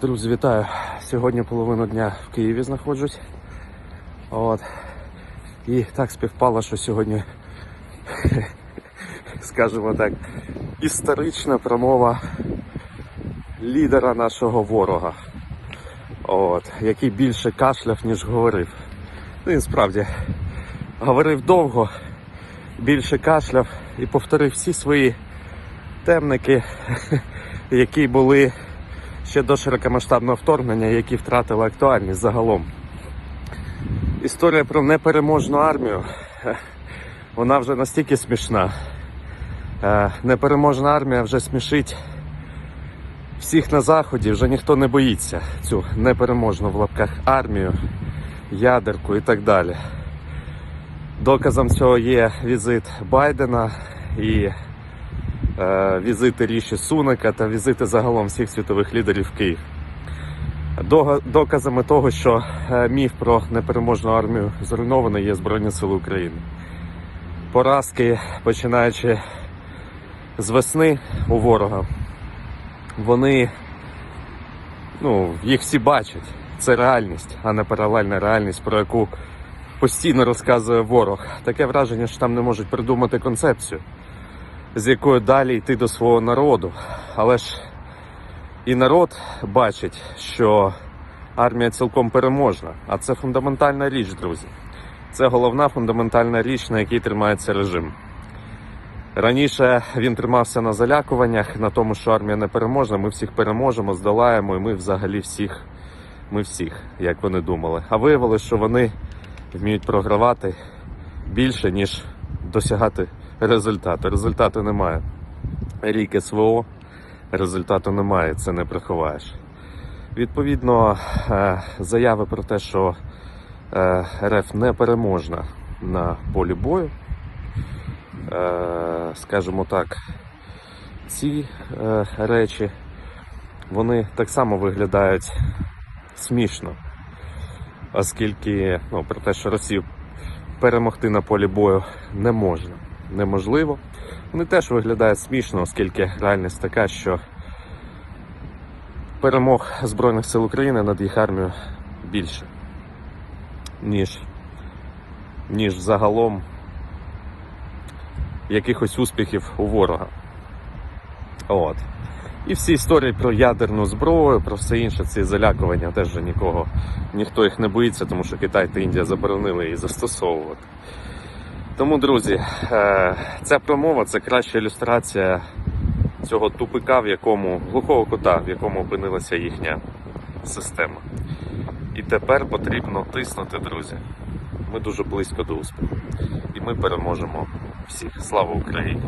Друзі, вітаю! Сьогодні половину дня в Києві знаходжусь. От. І так співпало, що сьогодні, скажімо так, історична промова лідера нашого ворога, От, який більше кашляв, ніж говорив. Ну, Він справді говорив довго, більше кашляв і повторив всі свої темники, які були ще до широкомасштабного вторгнення, які втратили актуальність загалом. Історія про непереможну армію, е, вона вже настільки смішна. Е, Непереможна армія вже смішить всіх на заході, вже ніхто не боїться цю непереможну в лапках армію, ядерку і так далі. Доказом цього є візит Байдена і візити Ріші Сунака та візити загалом всіх світових лідерів в Київ. Доказами того, що е, міф про непереможну армію зруйнований є Збройні Сили України. Поразки, починаючи з весни у ворога, вони ну, їх всі бачать. Це реальність, а не паралельна реальність, про яку постійно розказує ворог. Таке враження, що там не можуть придумати концепцію з якою далі йти до свого народу. Але ж і народ бачить, що армія цілком переможна, а це фундаментальна річ, друзі. Це головна фундаментальна річ, на якій тримається режим. Раніше він тримався на залякуваннях, на тому, що армія не переможна, ми всіх переможемо, здолаємо, і ми взагалі всіх, ми всіх, як вони думали. А виявилось, що вони вміють програвати більше, ніж досягати результату. Результату немає. Рік СВО, результату немає, це не приховаєш. Відповідно, е, заяви про те, що е, РФ не переможна на полі бою, е, скажімо так, ці речі вони так само виглядають смішно, оскільки ну, про те, що Росію перемогти на полі бою не можна, неможливо. Вони теж виглядають смішно, оскільки реальність така, що перемог Збройних сил України над їх армією більше, ніж, ніж загалом якихось успіхів у ворога. От. І всі історії про ядерну зброю, про все інше, ці залякування теж вже нікого, ніхто їх не боїться, тому що Китай та Індія заборонили її застосовувати. Тому, друзі, е, ця промова це краща ілюстрація цього тупика, в якому глухого кута, в якому опинилася їхня система. І тепер потрібно тиснути, друзі. Ми дуже близько до успіху. І ми переможемо всіх. Слава Україні!